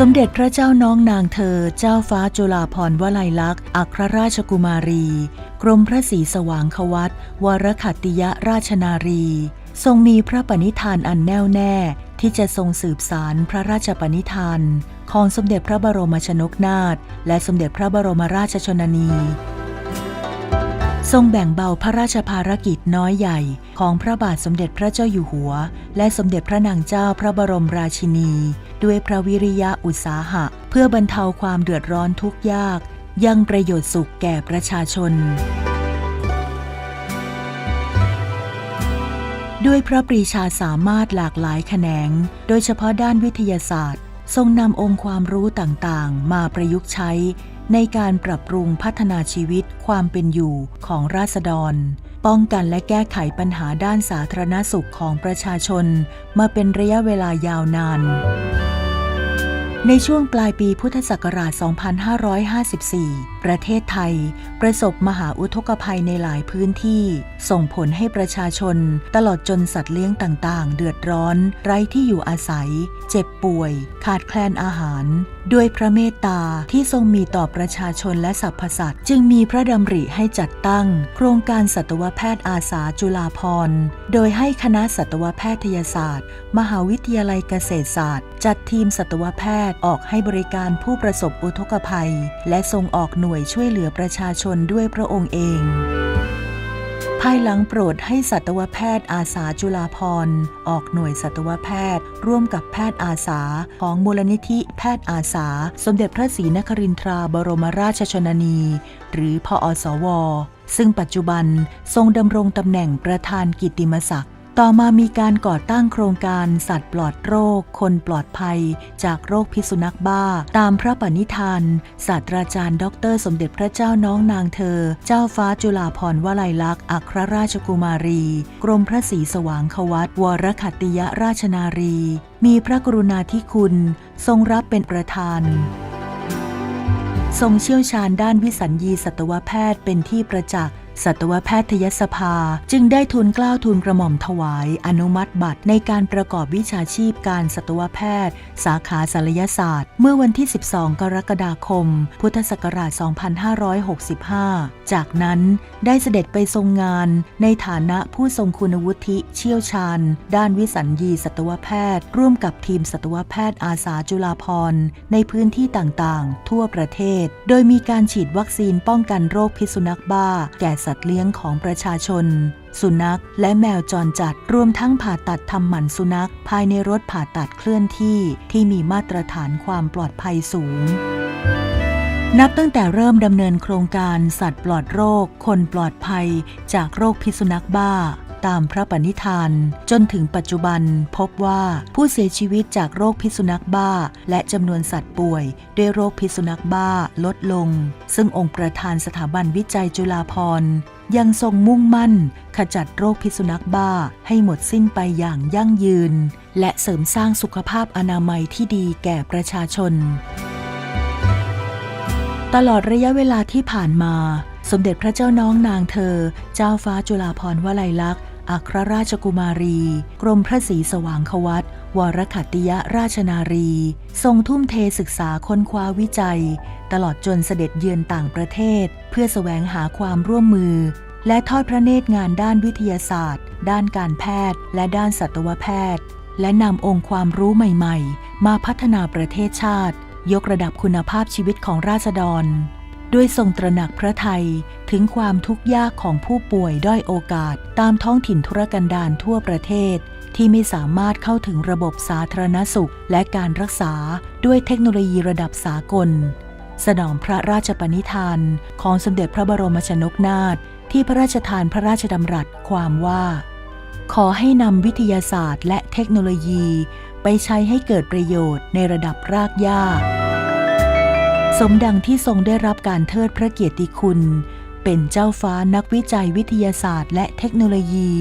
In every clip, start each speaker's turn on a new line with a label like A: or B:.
A: สมเด็จพระเจ้าน้องนางเธอ เจ้าฟ้าจุฬาภรณ์วลัยลักษณ์ อัครราชกุมารี กรมพระศรีสว่างควัตวรขัตติยราชนารี ทรงมีพระปณิธานอันแน่วแน่ ที่จะทรงสืบสารพระราชปณิธานของสมเด็จพระบรมชนกนาถและสมเด็จพระบรมราชชนนี ทรงแบ่งเบาพระราชภารกิจน้อยใหญ่ ของพระบาทสมเด็จพระเจ้าอยู่หัว และสมเด็จพระนางเจ้าพระบรมราชินี ด้วยพระวิริยะอุตสาหะ เพื่อบรรเทาความเดือดร้อนทุกยาก ยังประโยชน์สุขแก่ประชาชน ด้วยพระปรีชาสามารถหลากหลายแขนง โดยเฉพาะด้านวิทยาศาสตร์ ทรงนำองค์ความรู้ต่างๆ มาประยุกต์ใช้ในการปรับปรุงพัฒนาชีวิตความเป็นอยู่ของราษฎร ป้องกันและแก้ไขปัญหาด้านสาธารณสุขของประชาชน มาเป็นระยะเวลายาวนาน ในช่วงปลายปีพุทธศักราช 2554 ประเทศไทย ประสบมหาอุทกภัยในหลายพื้นที่ ส่งผลให้ประชาชน ตลอดจนสัตว์เลี้ยงต่างๆ เดือดร้อน ไร้ที่อยู่อาศัย เจ็บป่วย ขาดแคลนอาหาร ด้วยพระเมตตาที่ทรงมีต่อประชาชนและสรรพสัตว์ จึงมีพระดำริให้จัดตั้ง โครงการสัตวแพทย์อาสาจุฬาภรณ์โดยให้คณะสัตวแพทยศาสตร์ มหาวิทยาลัยเกษตรศาสตร์ จัดทีมสัตวแพทย์ออกให้บริการผู้ประสบอุทกภัย และส่งออกหน่วยช่วยเหลือประชาชนด้วยพระองค์เอง ภายหลังโปรดให้สัตวแพทย์อาสาจุฬาพรออกหน่วยสัตวแพทย์ ร่วมกับแพทย์อาสา ของมูลนิธิแพทย์อาสา สมเด็จพระศรีนครินทราบรมราชชนนี หรือพอสว ซึ่งปัจจุบันทรงดำรงตำแหน่งประธานกิตติมศักดิ์ ต่อมามีการก่อตั้งโครงการสัตว์ปลอดโรค คนปลอดภัย จากโรคพิษสุนัขบ้า ตามพระปณิธานศาสตราจารย์ดรสมเด็จพระเจ้าน้องนางเธอ เจ้าฟ้าจุฬาภรวลัยลักษณ์อัครราชกุมารี กรมพระศรีสว่างควัตวรขัติยราชนารี มีพระกรุณาธิคุณ ทรงรับเป็นประธานทรงเชี่ยวชาญด้านวิสัญญีสัตวแพทย์เป็นที่ประจักษ์ สัตวแพทยสภาจึงได้ทุนกล้าวทุนกระหม่อมถวายอนุมัติบัตรในการประกอบวิชาชีพการสัตวแพทย์ สาขาศัลยศาสตร์ เมื่อวันที่ 12 กรกฎาคม พุทธศักราช 2565 จากนั้นได้เสด็จไปทรงงานในฐานะผู้ทรงคุณวุฒิเชี่ยวชาญ ด้านวิสัญญีสัตวแพทย์ ร่วมกับทีมสัตวแพทย์อาสาจุฬาภรณ์ในพื้นที่ต่างๆ ทั่วประเทศ โดยมีการฉีดวัคซีนป้องกันโรคพิษสุนัขบ้า แก่สัตว์เลี้ยงของประชาชน สุนัข และแมวจรจัดรวมทั้งผ่าตัดทำหมันสุนัข ภายในรถผ่าตัดเคลื่อนที่ที่มีมาตรฐานความปลอดภัยสูง นับตั้งแต่เริ่มดำเนินโครงการสัตว์ปลอดโรค คนปลอดภัย จากโรคพิษสุนัขบ้า ตามพระปณิธาน จนถึงปัจจุบันพบว่าผู้เสียชีวิตจากโรคพิษสุนัขบ้า และจำนวนสัตว์ป่วย ด้วยโรคพิษสุนัขบ้าลดลง ซึ่งองค์ประธานสถาบันวิจัยจุฬาภรณ์ยังทรงมุ่งมั่น ขจัดโรคพิษสุนัขบ้าให้หมดสิ้นไปอย่างยั่งยืน และเสริมสร้างสุขภาพอนามัยที่ดีแก่ประชาชน ตลอดระยะเวลาที่ผ่านมา สมเด็จพระเจ้าน้องนางเธอ เจ้าฟ้าจุฬาภรวลัยลักษณ์อัครราชกุมารี กรมพระศรีสว่างควัตวรขัตติยราชนารี ทรงทุ่มเทศึกษาค้นคว้าวิจัย ตลอดจนเสด็จเยือนต่างประเทศ เพื่อแสวงหาความร่วมมือ และทอดพระเนตรงานด้านวิทยาศาสตร์ ด้านการแพทย์ และด้านสัตวแพทย์ และนำองค์ความรู้ใหม่ ๆ มาพัฒนาประเทศชาติ ยกระดับคุณภาพชีวิตของราษฎร ด้วยทรงตระหนักพระไทยถึงความทุกข์ยากของผู้ป่วยด้อยโอกาสตามท้องถิ่นธุรกันดารทั่วประเทศ ที่ไม่สามารถเข้าถึงระบบสาธารณสุข และการรักษาด้วยเทคโนโลยีระดับสากล สนองพระราชปณิธานของสมเด็จพระบรมชนกนาถที่พระราชทานพระราชดำรัสความว่า ขอให้นำวิทยาศาสตร์ และเทคโนโลยี ไปใช้ให้เกิดประโยชน์ในระดับรากหญ้า สมดังที่ทรงได้รับการเทิดพระเกียรติคุณ เป็นเจ้าฟ้านักวิจัยวิทยาศาสตร์และเทคโนโลยี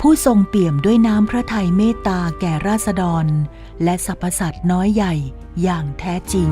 A: ผู้ทรงเปี่ยมด้วยน้ำพระทัยเมตตาแก่ราษฎร และสรรพสัตว์น้อยใหญ่อย่างแท้จริง